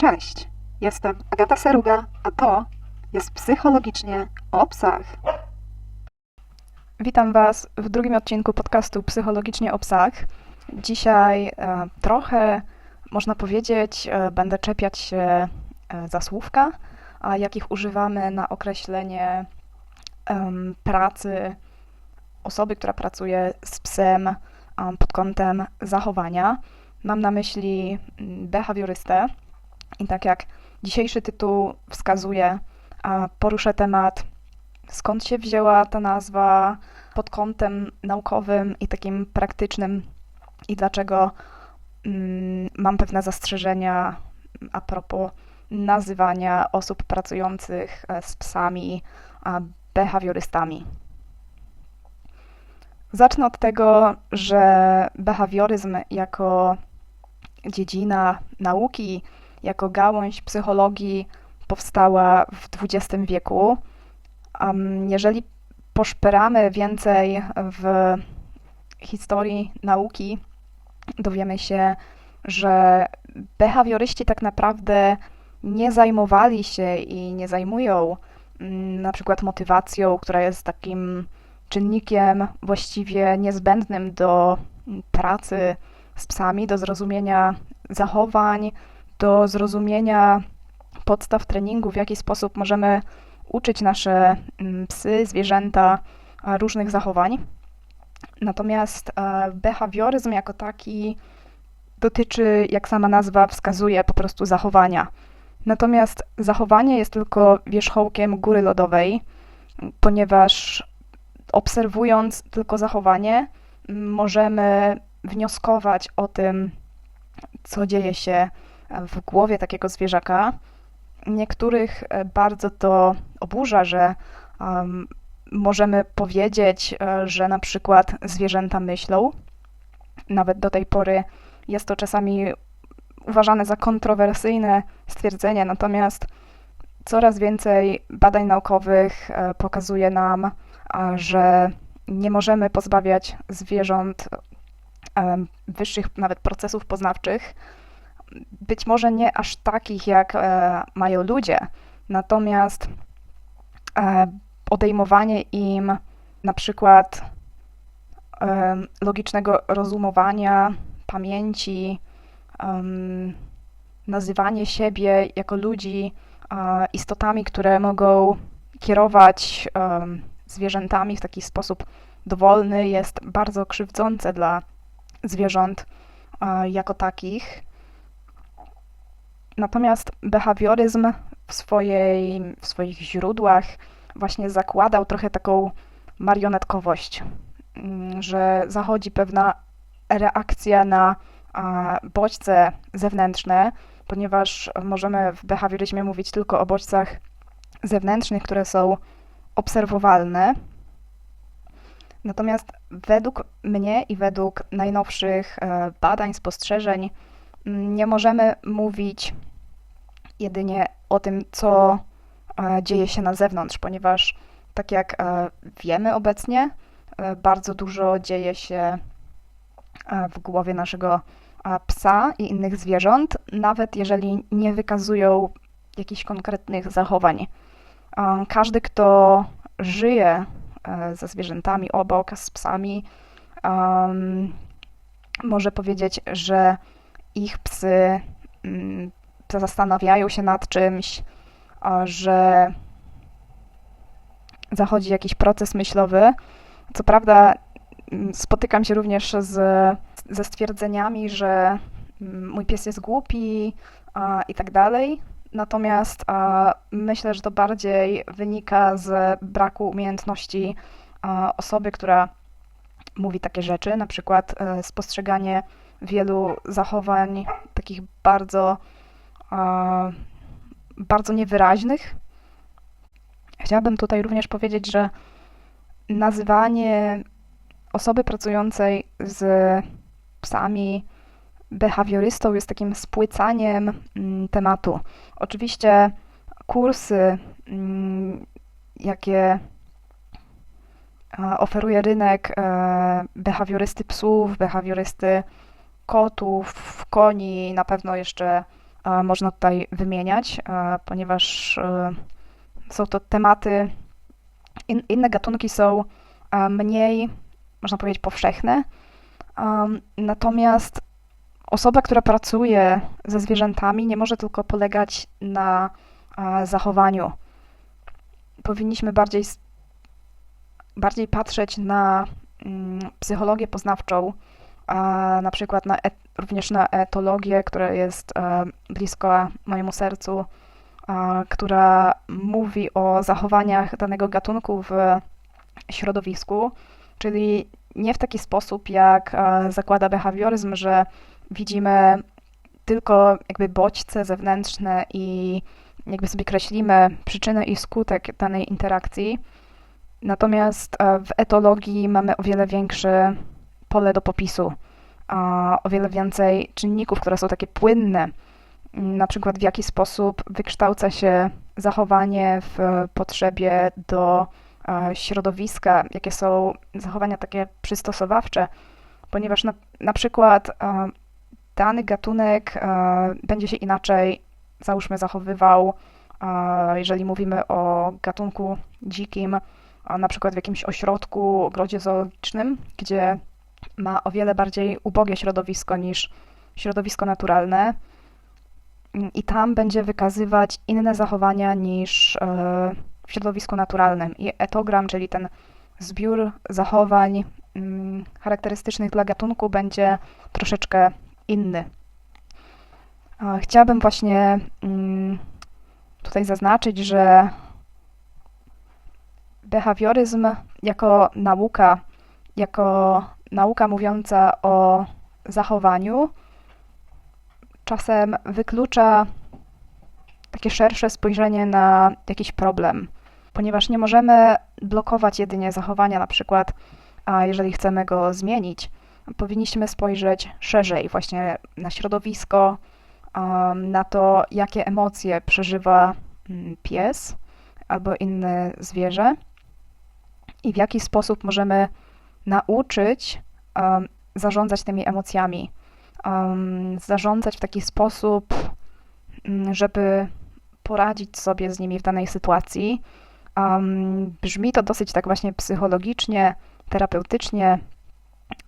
Cześć, jestem Agata Seruga, a to jest Psychologicznie o psach. Witam Was w drugim odcinku podcastu Psychologicznie o psach. Dzisiaj e, trochę, można powiedzieć, e, będę czepiać się e, za słówka, jakich używamy na określenie pracy osoby, która pracuje z psem em, pod kątem zachowania. Mam na myśli mm, behawiorystę i tak jak dzisiejszy tytuł wskazuje, poruszę temat skąd się wzięła ta nazwa pod kątem naukowym i takim praktycznym i dlaczego mm, mam pewne zastrzeżenia a propos nazywania osób pracujących e, z psami behawiorystami. Zacznę od tego, że behawioryzm jako dziedzina nauki, jako gałąź psychologii powstała w XX wieku. Jeżeli poszperamy więcej w historii nauki, dowiemy się, że behawioryści tak naprawdę nie zajmowali się i nie zajmują mm, na przykład motywacją, która jest takim czynnikiem właściwie niezbędnym do pracy z psami, do zrozumienia zachowań, do zrozumienia podstaw treningu, w jaki sposób możemy uczyć nasze mm, psy, zwierzęta e, różnych zachowań. Natomiast e, behawioryzm jako taki dotyczy, jak sama nazwa wskazuje, po prostu zachowania. Natomiast zachowanie jest tylko wierzchołkiem góry lodowej, ponieważ obserwując tylko zachowanie, możemy wnioskować o tym, co dzieje się w głowie takiego zwierzaka. Niektórych e, bardzo to oburza, że um, możemy powiedzieć, e, że na przykład zwierzęta myślą. Nawet do tej pory jest to czasami uważane za kontrowersyjne stwierdzenie, natomiast coraz więcej badań naukowych e, pokazuje nam, że nie możemy pozbawiać zwierząt wyższych nawet procesów poznawczych, być może nie aż takich, jak e, mają ludzie, natomiast e, odejmowanie im na przykład e, logicznego rozumowania, pamięci, nazywanie siebie jako ludzi istotami, które mogą kierować zwierzętami w taki sposób dowolny, jest bardzo krzywdzące dla zwierząt jako takich. Natomiast behawioryzm w, swojej, w swoich źródłach właśnie zakładał trochę taką marionetkowość, mm, że zachodzi pewna reakcja na bodźce zewnętrzne, ponieważ możemy w behawioryzmie mówić tylko o bodźcach zewnętrznych, które są obserwowalne. Natomiast według mnie i według najnowszych e, badań, spostrzeżeń, mm, nie możemy mówić jedynie o tym, co e, dzieje się na zewnątrz, ponieważ tak jak e, wiemy obecnie, e, bardzo dużo dzieje się w głowie naszego psa i innych zwierząt, nawet jeżeli nie wykazują jakichś konkretnych zachowań. Każdy, kto żyje ze zwierzętami obok, z psami, może powiedzieć, że ich psy mm, zastanawiają się nad czymś, że zachodzi jakiś proces myślowy. Co prawda, mm, spotykam się również z, ze stwierdzeniami, że mm, mój pies jest głupi i tak dalej. Natomiast myślę, że to bardziej wynika z braku umiejętności osoby, która mówi takie rzeczy, na przykład e, spostrzeganie wielu zachowań takich bardzo bardzo niewyraźnych. Chciałabym tutaj również powiedzieć, że nazywanie osoby pracującej z psami behawiorystą jest takim spłycaniem mm, tematu. Oczywiście kursy, mm, jakie oferuje rynek e, behawiorysty psów, behawiorysty kotów, koni, na pewno jeszcze e, można tutaj wymieniać, e, ponieważ e, są to tematy, in, inne gatunki są e, mniej, można powiedzieć, powszechne. Natomiast osoba, która pracuje ze zwierzętami, nie może tylko polegać na e, zachowaniu. Powinniśmy bardziej, bardziej patrzeć na mm, psychologię poznawczą, a na przykład na et, również na etologię, która jest e, bliska mojemu sercu, która mówi o zachowaniach danego gatunku w środowisku, czyli nie w taki sposób, jak e, zakłada behawioryzm, że widzimy tylko jakby bodźce zewnętrzne i jakby sobie kreślimy przyczynę i skutek danej interakcji. Natomiast e, w etologii mamy o wiele większe pole do popisu, a o wiele więcej czynników, które są takie płynne, na przykład w jaki sposób wykształca się zachowanie w potrzebie do e, środowiska, jakie są zachowania takie przystosowawcze, ponieważ na, na przykład e, dany gatunek e, będzie się inaczej, załóżmy, zachowywał, jeżeli mówimy o gatunku dzikim, na przykład w jakimś ośrodku, ogrodzie zoologicznym, gdzie ma o wiele bardziej ubogie środowisko niż środowisko naturalne. I tam będzie wykazywać inne zachowania niż e, w środowisku naturalnym. I etogram, czyli ten zbiór zachowań mm, charakterystycznych dla gatunku, będzie troszeczkę inny. Chciałabym właśnie mm, tutaj zaznaczyć, że behawioryzm jako nauka, jako nauka mówiąca o zachowaniu, czasem wyklucza takie szersze spojrzenie na jakiś problem, ponieważ nie możemy blokować jedynie zachowania, na przykład, a jeżeli chcemy go zmienić, powinniśmy spojrzeć szerzej właśnie na środowisko, na to, jakie emocje przeżywa mm, pies albo inne zwierzę i w jaki sposób możemy nauczyć um, zarządzać tymi emocjami. Um, zarządzać w taki sposób, mm, żeby poradzić sobie z nimi w danej sytuacji. Um, brzmi to dosyć tak właśnie psychologicznie, terapeutycznie.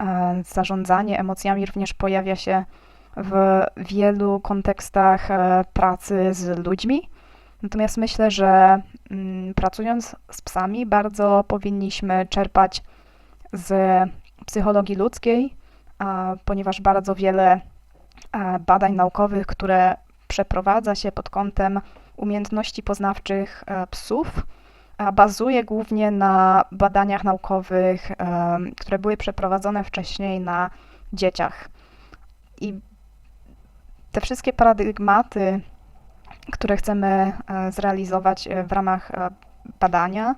E, Zarządzanie emocjami również pojawia się w wielu kontekstach e, pracy z ludźmi. Natomiast myślę, że mm, pracując z psami, bardzo powinniśmy czerpać z psychologii ludzkiej, ponieważ bardzo wiele badań naukowych, które przeprowadza się pod kątem umiejętności poznawczych e, psów, bazuje głównie na badaniach naukowych, em, które były przeprowadzone wcześniej na dzieciach. I te wszystkie paradygmaty, które chcemy e, zrealizować e, w ramach e, badania,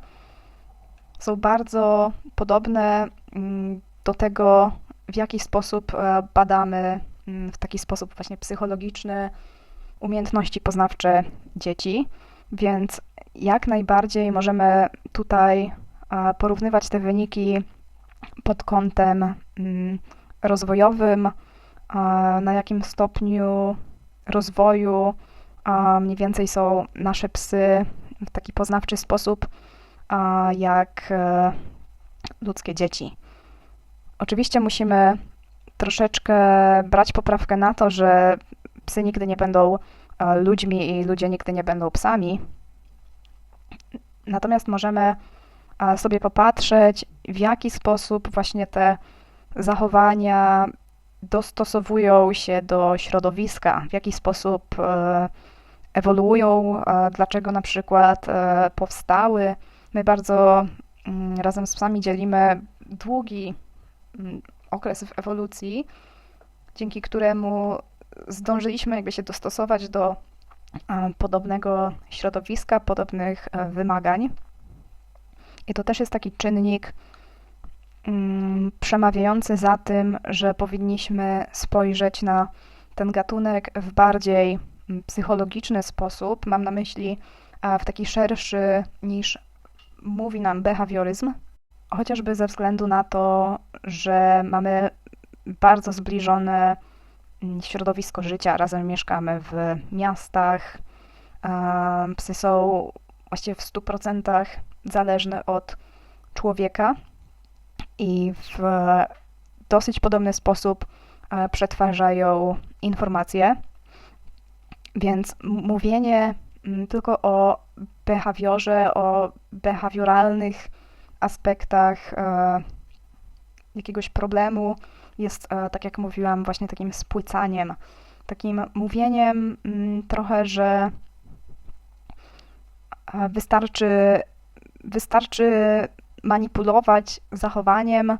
są bardzo podobne mm, do tego, w jaki sposób e, badamy mm, w taki sposób właśnie psychologiczny umiejętności poznawcze dzieci, więc jak najbardziej możemy tutaj e, porównywać te wyniki pod kątem mm, rozwojowym, e, na jakim stopniu rozwoju mniej więcej są nasze psy w taki poznawczy sposób, jak e, ludzkie dzieci. Oczywiście musimy troszeczkę brać poprawkę na to, że psy nigdy nie będą e, ludźmi i ludzie nigdy nie będą psami. Natomiast możemy e, sobie popatrzeć, w jaki sposób właśnie te zachowania dostosowują się do środowiska, w jaki sposób ewoluują, dlaczego na przykład powstały. My bardzo mm, razem z psami dzielimy długi mm, okres w ewolucji, dzięki któremu zdążyliśmy jakby się dostosować do podobnego środowiska, podobnych e, wymagań. I to też jest taki czynnik mm, przemawiający za tym, że powinniśmy spojrzeć na ten gatunek w bardziej psychologiczny sposób. Mam na myśli w taki szerszy niż mówi nam behawioryzm, chociażby ze względu na to, że mamy bardzo zbliżone mm, środowisko życia. Razem mieszkamy w miastach. Psy są właściwie w 100% zależne od człowieka i w dosyć podobny sposób e, przetwarzają informacje. Więc mówienie tylko o behawiorze, o behawioralnych aspektach e, jakiegoś problemu. Jest, e, tak jak mówiłam, właśnie takim spłycaniem, takim mówieniem mm, trochę, że e, wystarczy, wystarczy manipulować zachowaniem,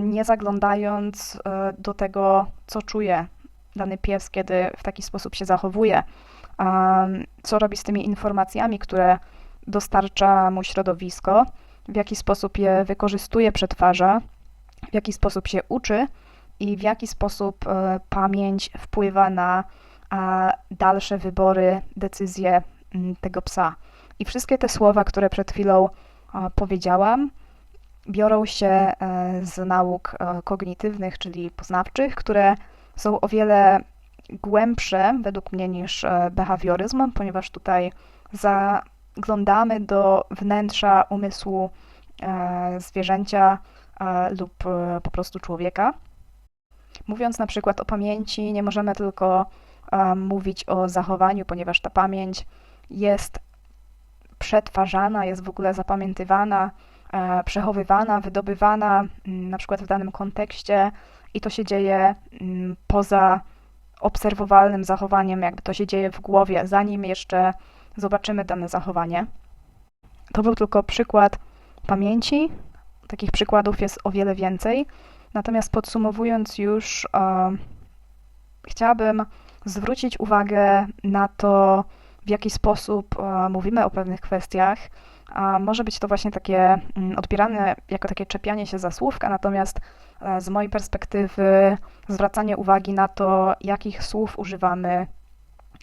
nie zaglądając do tego, co czuje dany pies, kiedy w taki sposób się zachowuje, co robi z tymi informacjami, które dostarcza mu środowisko, w jaki sposób je wykorzystuje, przetwarza, w jaki sposób się uczy i w jaki sposób e, pamięć wpływa na dalsze wybory, decyzje tego psa. I wszystkie te słowa, które przed chwilą powiedziałam, biorą się e, z nauk e, kognitywnych, czyli poznawczych, które są o wiele głębsze według mnie niż e, behawioryzm, ponieważ tutaj zaglądamy do wnętrza umysłu e, zwierzęcia e, lub po prostu człowieka. Mówiąc na przykład o pamięci, nie możemy tylko mówić o zachowaniu, ponieważ ta pamięć jest przetwarzana, jest w ogóle zapamiętywana, przechowywana, wydobywana mm, na przykład w danym kontekście i to się dzieje mm, poza obserwowalnym zachowaniem, jakby to się dzieje w głowie, zanim jeszcze zobaczymy dane zachowanie. To był tylko przykład pamięci. Takich przykładów jest o wiele więcej. Natomiast podsumowując już, e, chciałabym zwrócić uwagę na to, w jaki sposób e, mówimy o pewnych kwestiach. A może być to właśnie takie mm, odbierane jako takie czepianie się za słówka, natomiast e, z mojej perspektywy zwracanie uwagi na to, jakich słów używamy,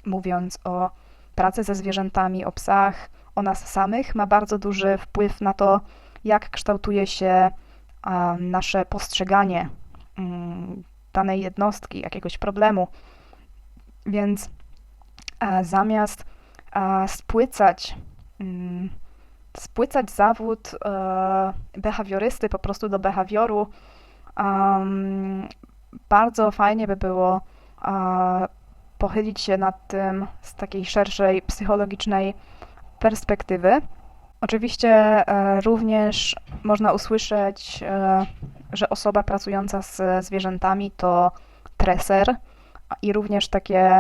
mówiąc o pracy ze zwierzętami, o psach, o nas samych, ma bardzo duży wpływ na to, jak kształtuje się nasze postrzeganie mm, danej jednostki, jakiegoś problemu. Więc a, zamiast a, spłycać, mm, spłycać zawód e, behawiorysty po prostu do behawioru, bardzo fajnie by było e, pochylić się nad tym z takiej szerszej psychologicznej perspektywy. Oczywiście e, również można usłyszeć, że osoba pracująca z zwierzętami to treser i również takie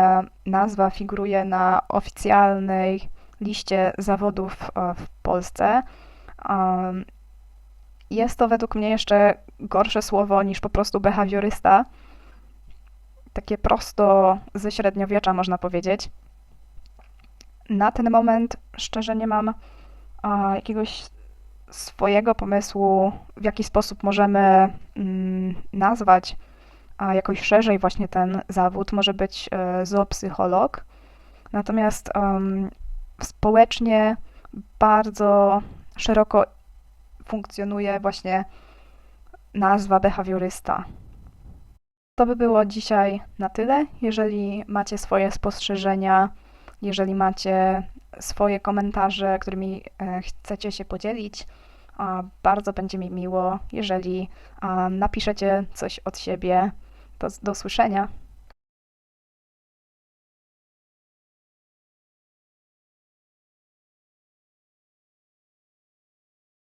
nazwa figuruje na oficjalnej liście zawodów e, w Polsce. Jest to według mnie jeszcze gorsze słowo niż po prostu behawiorysta. Takie prosto ze średniowiecza, można powiedzieć. Na ten moment szczerze nie mam jakiegoś swojego pomysłu, w jaki sposób możemy mm, nazwać jakoś szerzej właśnie ten zawód. Może być e, zoopsycholog. Natomiast społecznie bardzo szeroko funkcjonuje właśnie nazwa behawiorysta. To by było dzisiaj na tyle. Jeżeli macie swoje spostrzeżenia, jeżeli macie swoje komentarze, którymi e, chcecie się podzielić, bardzo będzie mi miło, jeżeli napiszecie coś od siebie. Do, do usłyszenia.